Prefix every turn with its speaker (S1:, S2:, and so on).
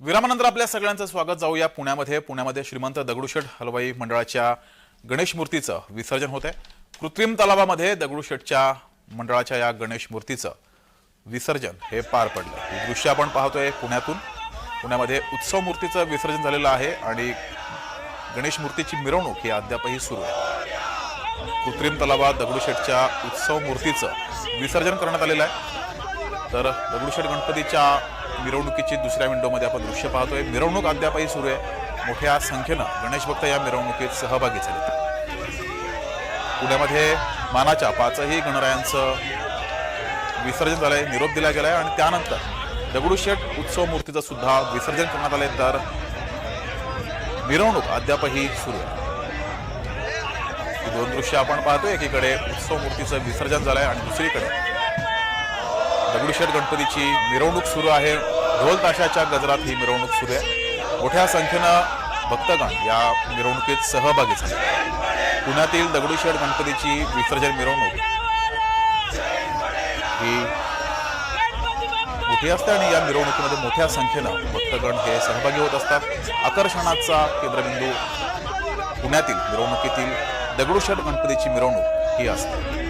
S1: विरामानंतर आपल्या सगळ्यांचं स्वागत जाऊया पुण्यामध्ये. पुण्यामध्ये श्रीमंत दगडूशेठ हलवाई मंडळाच्या गणेश मूर्तीचं विसर्जन होत आहे कृत्रिम तलावामध्ये दगडूशेठच्या मंडळाच्या या गणेश मूर्तीचं विसर्जन हे पार पडलं. हे दृश्य आपण पाहतोय पुण्यातून. पुण्यामध्ये उत्सव मूर्तीचं विसर्जन झालेलं आहे आणि गणेश मूर्तीची मिरवणूक ही अद्यापही सुरू आहे. कृत्रिम तलावात दगडूशेठच्या उत्सव मूर्तीचं विसर्जन करण्यात आलेलं आहे. तर दगडूशेठ गणपतीच्या मिरवणुकीची दुसऱ्या विंडोमध्ये आपण दृश्य पाहतोय. मिरवणूक अद्यापही सुरू आहे. मोठ्या संख्येनं गणेश भक्त या मिरवणुकीत सहभागी झाले. पुण्यामध्ये मानाच्या पाचही गणरायांचं विसर्जन झालंय निरोप दिला गेलाय आणि त्यानंतर दगडूशेठ उत्सव मूर्तीचं सुद्धा विसर्जन करण्यात आले तर मिरवणूक अद्यापही सुरू आहे. दोन दृश्य आपण पाहतोय. एकीकडे उत्सव मूर्तीचं विसर्जन झालंय आणि दुसरीकडे दगडूशेठ गणपतीची मिरवणूक सुरू आहे. ढोल ताशाच्या गजरात ही मिरवणूक सुरू आहे. मोठ्या संख्येनं भक्तगण या मिरवणुकीत सहभागी झाले. पुण्यातील दगडूशेठ गणपतीची विसर्जन मिरवणूक ही मोठी असते आणि या मिरवणुकीमध्ये मोठ्या संख्येनं भक्तगण हे सहभागी होत असतात. आकर्षणाचा केंद्रबिंदू पुण्यातील मिरवणुकीतील दगडूशेठ गणपतीची मिरवणूक ही असते.